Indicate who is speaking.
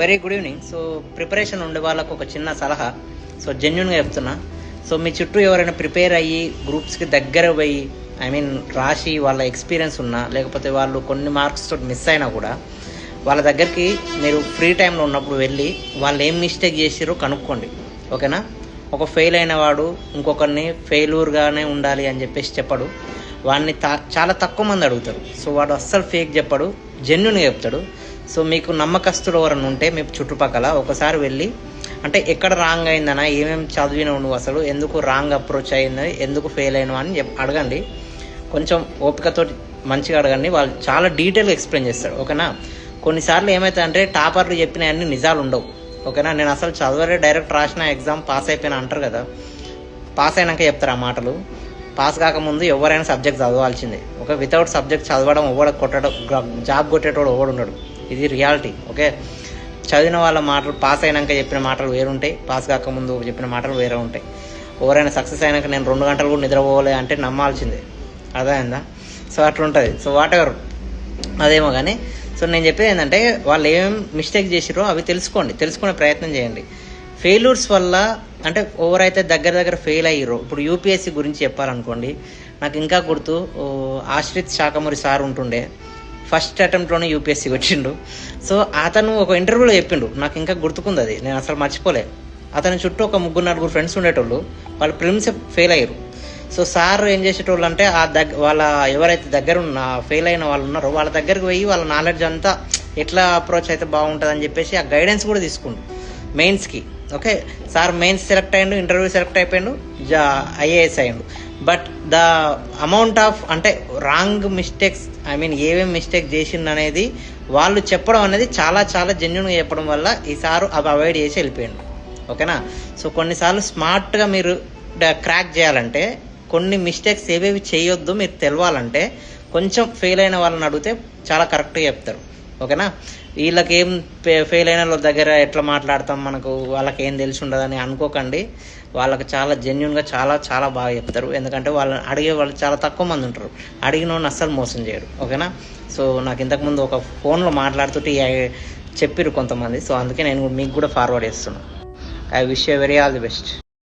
Speaker 1: Very good evening so preparation ఉండే వాళ్ళకు ఒక చిన్న సలహా. సో జెన్యున్గా చెప్తున్నా. సో మీ చుట్టూ ఎవరైనా ప్రిపేర్ అయ్యి గ్రూప్స్కి దగ్గర పోయి ఐ మీన్ రాసి వాళ్ళ ఎక్స్పీరియన్స్ ఉన్నా లేకపోతే వాళ్ళు కొన్ని మార్క్స్ తోటి మిస్ అయినా కూడా వాళ్ళ దగ్గరికి మీరు ఫ్రీ టైంలో ఉన్నప్పుడు వెళ్ళి వాళ్ళు ఏం మిస్టేక్ చేసిరో కనుక్కోండి. ఓకేనా ఒక ఫెయిల్ అయిన వాడు ఇంకొకరిని ఫెయిల్యూర్గానే ఉండాలి అని చెప్పేసి చెప్పడు. వాడిని చాలా తక్కువ మంది అడుగుతారు. సో వాడు అస్సలు ఫేక్ చెప్పడు. జెన్యున్గా చెప్తాడు. సో మీకు నమ్మకస్తుడు ఎవరైనా ఉంటే మీ చుట్టుపక్కల ఒకసారి వెళ్ళి అంటే ఎక్కడ రాంగ్ అయిందనా ఏమేమి చదివినావు నువ్వు అసలు ఎందుకు రాంగ్ అప్రోచ్ అయింది ఎందుకు ఫెయిల్ అయినావు అని చెప్ అడగండి. కొంచెం ఓపికతో మంచిగా అడగండి. వాళ్ళు చాలా డీటెయిల్గా ఎక్స్ప్లెయిన్ చేస్తారు ఓకేనా? కొన్నిసార్లు ఏమవుతుంది అంటే టాపర్లు చెప్పిన అన్ని నిజాలు ఉండవు ఓకేనా? నేను అసలు చదవలే డైరెక్ట్ రాసిన ఎగ్జామ్ పాస్ అయిపోయినా అంటారు కదా. పాస్ అయినాక చెప్తారు ఆ మాటలు. పాస్ కాకముందు ఎవరైనా సబ్జెక్ట్ చదవాల్సిందే ఒక వితౌట్ సబ్జెక్ట్ చదవడం ఎవడ కొట్టడం జాబ్ కొట్టేటోడు ఎవడు ఉండడు. ఇది రియాలిటీ ఓకే? చదివిన వాళ్ళ మాటలు పాస్ అయినాక చెప్పిన మాటలు వేరుంటాయి. పాస్ కాకముందు చెప్పిన మాటలు వేరే ఉంటాయి. ఎవరైనా సక్సెస్ అయినాక నేను రెండు గంటలు కూడా నిద్రపోలే అంటే నమ్మాల్సిందే. అర్థమైందా? సో అట్లా ఉంటుంది సో వాట్ ఎవర్ అదేమో కానీ సో నేను చెప్పేది ఏంటంటే వాళ్ళు ఏం మిస్టేక్ చేసిరో అవి తెలుసుకోండి. తెలుసుకునే ప్రయత్నం చేయండి. ఫెయిల్యూర్స్ వల్ల అంటే ఎవరైతే దగ్గర దగ్గర ఫెయిల్ అయ్యారో ఇప్పుడు యూపీఎస్సీ గురించి చెప్పాలనుకోండి నాకు ఇంకా గుర్తు ఆశ్రిత్ శాఖమూరి సార్ ఉంటుండే. ఫస్ట్ అటెంప్ట్లోనే యూపీఎస్సీ వచ్చిండు సో అతను ఒక ఇంటర్వ్యూలో చెప్పిండు నాకు ఇంకా గుర్తుకుంది అది నేను అసలు మర్చిపోలే. అతని చుట్టూ ఒక ముగ్గురు నలుగురు ఫ్రెండ్స్ ఉండేటోళ్ళు వాళ్ళు ప్రిలిమ్స్ ఫెయిల్ అయ్యారు. సో సార్ ఏం చేసేటోళ్ళు అంటే ఆ దగ్గర వాళ్ళ ఎవరైతే దగ్గర ఉన్న ఫెయిల్ అయిన వాళ్ళు ఉన్నారో వాళ్ళ దగ్గరికి పోయి వాళ్ళ నాలెడ్జ్ అంతా ఎట్లా అప్రోచ్ అయితే బాగుంటుంది అని చెప్పేసి ఆ గైడెన్స్ కూడా తీసుకుండు మెయిన్స్కి. ఓకే? సార్ మెయిన్స్ సెలెక్ట్ అయ్యిండు ఇంటర్వ్యూ సెలెక్ట్ అయిపోయిండు జా ఐఏఎస్ అయ్యిండు. బట్ ద అమౌంట్ ఆఫ్ అంటే రాంగ్ మిస్టేక్స్ ఐ మీన్ ఏమేమి మిస్టేక్ చేసిండు అనేది వాళ్ళు చెప్పడం అనేది చాలా చాలా జెన్యున్గా చెప్పడం వల్ల ఈ అవి అవాయిడ్ చేసి వెళ్ళిపోయిండు. ఓకేనా? సో కొన్నిసార్లు స్మార్ట్గా మీరు క్రాక్ చేయాలంటే కొన్ని మిస్టేక్స్ ఏవేవి చేయొద్దు మీరు తెలవాలంటే కొంచెం ఫెయిల్ అయిన వాళ్ళని అడిగితే చాలా కరెక్ట్గా చెప్తారు. ఓకేనా? వీళ్ళకి ఏం ఫెయిల్ అయిన వాళ్ళ దగ్గర ఎట్లా మాట్లాడతాం మనకు? వాళ్ళకి ఏం తెలిసి ఉండదని అనుకోకండి. వాళ్ళకి చాలా జెన్యున్గా చాలా చాలా బాగా చెప్తారు. ఎందుకంటే వాళ్ళని అడిగే వాళ్ళు చాలా తక్కువ మంది ఉంటారు. అడిగిన అస్సలు మోసం చేయరు. ఓకేనా? సో నాకు ఇంతకుముందు ఒక ఫోన్లో మాట్లాడుతుంటే ఈ- చెప్పిర్రు కొంతమంది. సో అందుకే నేను మీకు కూడా ఫార్వర్డ్ చేస్తున్నాను I wish you very all the best.